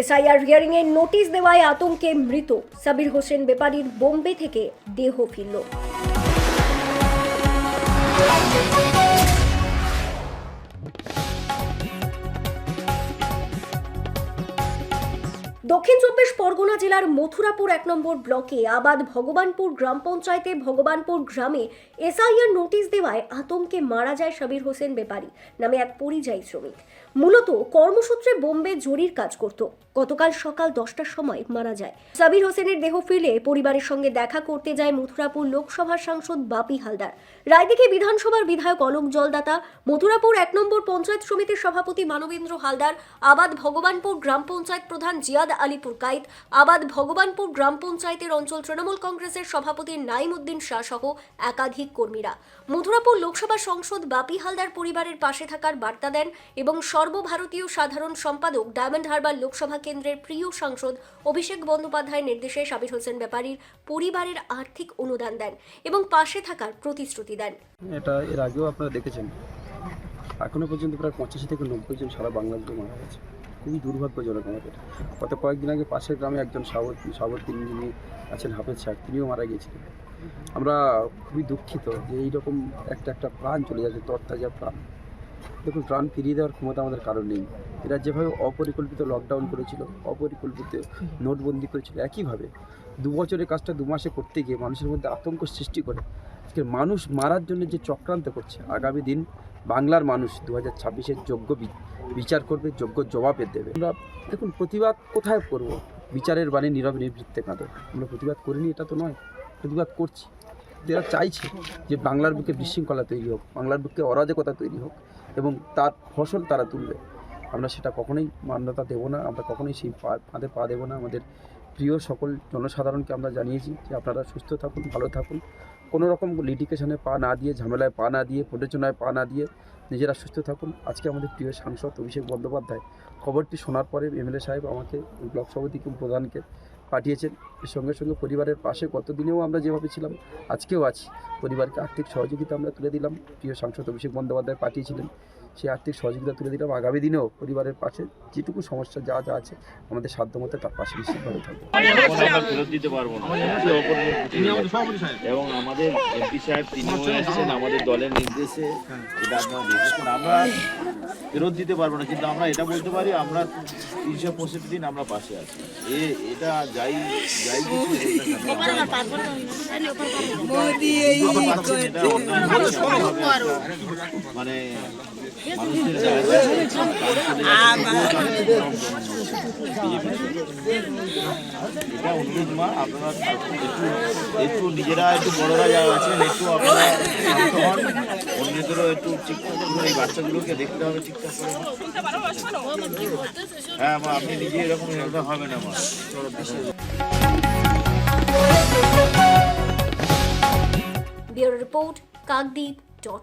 SIR hearing এর notice দেওয়ায় আতঙ্কে মৃত। সাবির হোসেন বেপারীর বোম্বে থেকে দেহ ফিরল। দক্ষিণ চব্বিশ পরগনা জেলার মথুরাপুর এক নম্বর ব্লকে আবাদ ভগবানপুর গ্রাম পঞ্চায়েতে ভগবানপুর গ্রামে এসআইআর নোটিশ দেওয়ায় আতঙ্কে মারা যায় সাবির হোসেন বেপারী নামে এক পরিযায়ী শ্রমিক। মূলত কর্মসূত্রে বোম্বে জরির কাজ করত। গতকাল সকাল দশটার সময় মারা যায়। সাবির হোসেনের দেহ ফিরলে পরিবারের সঙ্গে দেখা করতে যায় মথুরাপুর লোকসভার সাংসদ বাপি হালদার। রায়দিঘি বিধানসভার বিধায়ক অলোক জলদাতা, মথুরাপুর এক নম্বর পঞ্চায়েত সমিতির সভাপতি মানবেন্দ্র হালদার, আবাদ ভগবানপুর গ্রাম পঞ্চায়েত প্রধান জিয়াদ আলীপুর কাইত আবাদ ভগবানপুর গ্রাম পঞ্চায়েতের অঞ্চল তৃণমূল কংগ্রেসের সভাপতি নাইম উদ্দিন শাহ সহ একাধিক কর্মীরা। মথুরাপুর লোকসভা সংসদ বাপি হালদার পরিবারের পাশে থাকার বার্তা দেন এবং সর্বভারতীয় সাধারণ সম্পাদক ডায়মন্ড হারবার লোকসভা কেন্দ্রের প্রিয় সাংসদ অভিষেক বন্দ্যোপাধ্যায়ের নির্দেশে সাবির হোসেন ব্যাপারীর পরিবারের আর্থিক অনুদান দেন এবং পাশে থাকার প্রতিশ্রুতি দেন। এটা এর আগেও আপনারা দেখেছেন। এখনও পর্যন্ত প্রায় পঁচাশি থেকে নব্বই জন সারা বাংলাদেশে মারা গেছে। খুবই দুর্ভাগ্যজনক আমাদের। গত কয়েকদিন আগে পাশের গ্রামে একজন সাবত সাবতীন যিনি আছেন হাফেজ সাহেব, তিনিও মারা গিয়েছিলেন। আমরা খুবই দুঃখিত যে এইরকম একটা একটা প্রাণ চলে যাচ্ছে, তরতাজা প্রাণ। দেখুন, প্রাণ ফিরিয়ে দেওয়ার ক্ষমতা আমাদের কারণ নেই। এরা যেভাবে অপরিকল্পিত লকডাউন করেছিল, অপরিকল্পিত নোটবন্দি করেছিল, একইভাবে দু বছরের কাজটা দু মাসে করতে গিয়ে মানুষের মধ্যে আতঙ্ক সৃষ্টি করে। আজকে মানুষ মারার জন্য যে চক্রান্ত করছে, আগামী দিন বাংলার মানুষ দু হাজার ছাব্বিশের যোগ্য বিচার করবে, যোগ্য জবাবের দেবে। আমরা, দেখুন, প্রতিবাদ কোথায় করব? বিচারের বাণী নীরব নিবৃত্তে কাঁদে। আমরা প্রতিবাদ করিনি, এটা তো নয়। প্রতিবাদ করছি। এরা চাইছে যে বাংলার বুকে বিশৃঙ্খলা তৈরি হোক, বাংলার বুকে অরাজকতা তৈরি হোক এবং তার ফসল তারা তুলবে, আমরা সেটা কখনোই মান্যতা দেবো না, আমরা কখনোই সেই ফাঁদে পা দেবো না। আমাদের প্রিয় সকল জনসাধারণকে আমরা জানিয়েছি যে আপনারা সুস্থ থাকুন, ভালো থাকুন। কোনো রকম লিটিকেশনে পা না দিয়ে, ঝামেলায় পা না দিয়ে, প্ররোচনায় পা না দিয়ে নিজেরা সুস্থ থাকুন। আজকে আমাদের প্রিয় সাংসদ অভিষেক বন্দ্যোপাধ্যায় খবরটি শোনার পরে এমএলএ সাহেব আমাকে ব্লক সভাপতি এবং প্রধানকে পাঠিয়েছেন। এর সঙ্গে সঙ্গে পরিবারের পাশে কতদিনেও আমরা যেভাবে ছিলাম, আজকেও আছি। পরিবারকে আর্থিক সহযোগিতা আমরা তুলে দিলাম। প্রিয় সাংসদ অভিষেক বন্দ্যোপাধ্যায় পাঠিয়েছিলেন। সেই আর্থিক সহযোগিতা তুলে দিলাম। আগামী দিনেও পরিবারের পাশে যেটুকু সমস্যা যা যা আছে আমাদের সাধ্যমতো তার পাশে নিশ্চিতভাবে থাকবে। ফেরত দিতে পারব না। এবং আমাদের এমপি সাহেব তিনিও এসেছেন আমাদের দলের নির্দেশে। এটা আপনারা দেখেছেন। আমরা ফেরত দিতে পারব না কিন্তু আমরা এটা বলতে পারি আমরা তিনশো পঁয়ষট্টি দিন আমরা পাশে আছি। এ এটা যাই যাই কিছু মানে একটু নিজেরা একটু বড়রা যারা আছেন একটু আপনারা অন্যদেরও একটু এই বাচ্চাগুলোকে দেখতে হবে ঠিকঠাক করে হ্যাঁ মা আপনি নিজে এরকম হবে না মা bureau report Kakdwip dot